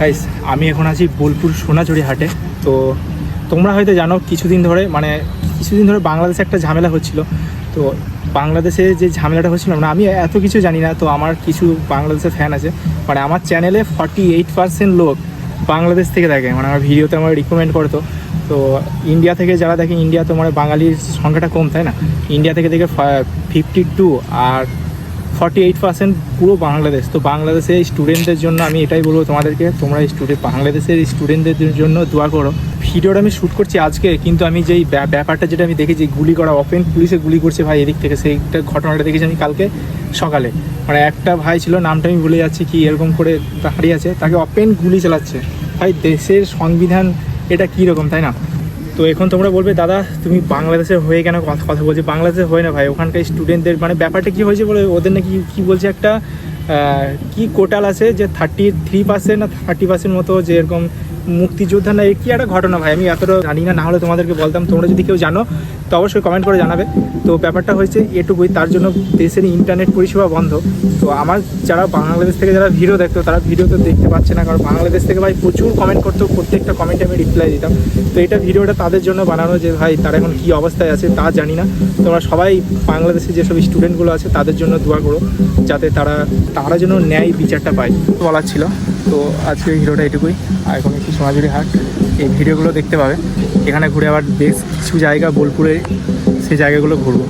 Guys আমি এখন আছি বোলপুর সোনাঝুরি হাটে। তো তোমরা হয়তো জানো, কিছুদিন ধরে মানে কিছুদিন ধরে বাংলাদেশে একটা ঝামেলা হচ্ছিল। তো বাংলাদেশে যে ঝামেলাটা হচ্ছিল না আমি এত কিছু জানি না, তো আমার কিছু বাংলাদেশের ফ্যান আছে। মানে আমার চ্যানেলে ফর্টি এইট পার্সেন্ট লোক বাংলাদেশ থেকে দেখে। মানে আমার ভিডিওতে আমার রিকমেন্ড করতো তো। ইন্ডিয়া থেকে যারা দেখে ইন্ডিয়া তো মানে বাঙালির সংখ্যাটা কম, তাই না? ইন্ডিয়া থেকে দেখে ফিফটি টু আর ফর্টি এইট পার্সেন্ট পুরো বাংলাদেশ। তো বাংলাদেশের স্টুডেন্টদের জন্য আমি এটাই বলব তোমাদেরকে, তোমরা স্টুডেন্ট বাংলাদেশের স্টুডেন্টদের জন্য দোয়া করো। ভিডিওটা আমি শ্যুট করছি আজকে, কিন্তু আমি যেই ব্যা- ব্যাপারটা যেটা আমি দেখেছি, গুলি করা ওপেন পুলিশে গুলি করছে ভাই এদিক থেকে, সেইটা ঘটনাটা দেখেছি আমি কালকে সকালে। মানে একটা ভাই ছিল, নামটা আমি ভুলে যাচ্ছি কি এরকম করে দাঁড়িয়ে আছে, তাকে ওপেন গুলি চালাচ্ছে। ভাই দেশের সংবিধান এটা কী রকম তাই না? তো এখন তোমরা বলবে, দাদা, তুমি বাংলাদেশের হয়ে কেন কথা কথা বলছো? বাংলাদেশের হয় না ভাই, ওখানকার স্টুডেন্টদের মানে ব্যাপারটা কী হয়েছে বলে? ওদের নাকি কি বলছে একটা কি কোটাল আছে যে থার্টি থ্রি পার্সেন্ট না থার্টি পার্সেন্ট মতো যে এরকম মুক্তিযোদ্ধা না কি একটা ঘটনা ভাই? আমি এতটা জানি না না হলে তোমাদেরকে বলতাম। তোমরা যদি কেউ জানো, তো অবশ্যই কমেন্ট করে জানাবে। তো ব্যাপারটা হয়েছে, এটুকুই। তার জন্য দেশের ইন্টারনেট পরিষেবা বন্ধ। তো আমার যারা বাংলাদেশ থেকে যারা ভিডিও দেখতো, তারা ভিডিও তো দেখতে পাচ্ছে না। কারণ বাংলাদেশ থেকে ভাই প্রচুর কমেন্ট করতো, প্রত্যেকটা কমেন্টে আমি রিপ্লাই দিতাম। তো এটা ভিডিওটা তাদের জন্য বানানো যে, ভাই, তারা এখন কী অবস্থায় আছে তা জানি না। তোমরা সবাই বাংলাদেশে যেসব স্টুডেন্টগুলো আছে, তাদের জন্য দোয়া করো, যাতে তারা তারা যেন ন্যায় বিচারটা পায়। বলার ছিল। তো আজকের ভিডিওটা এটুকুই। আর এখন একটু সোনাঝুরি হাট। এই ভিডিওগুলো দেখতে পাবে। এখানে ঘুরে আবার বেশ কিছু জায়গা বোলপুরে সেই জায়গাগুলো ঘুরবো।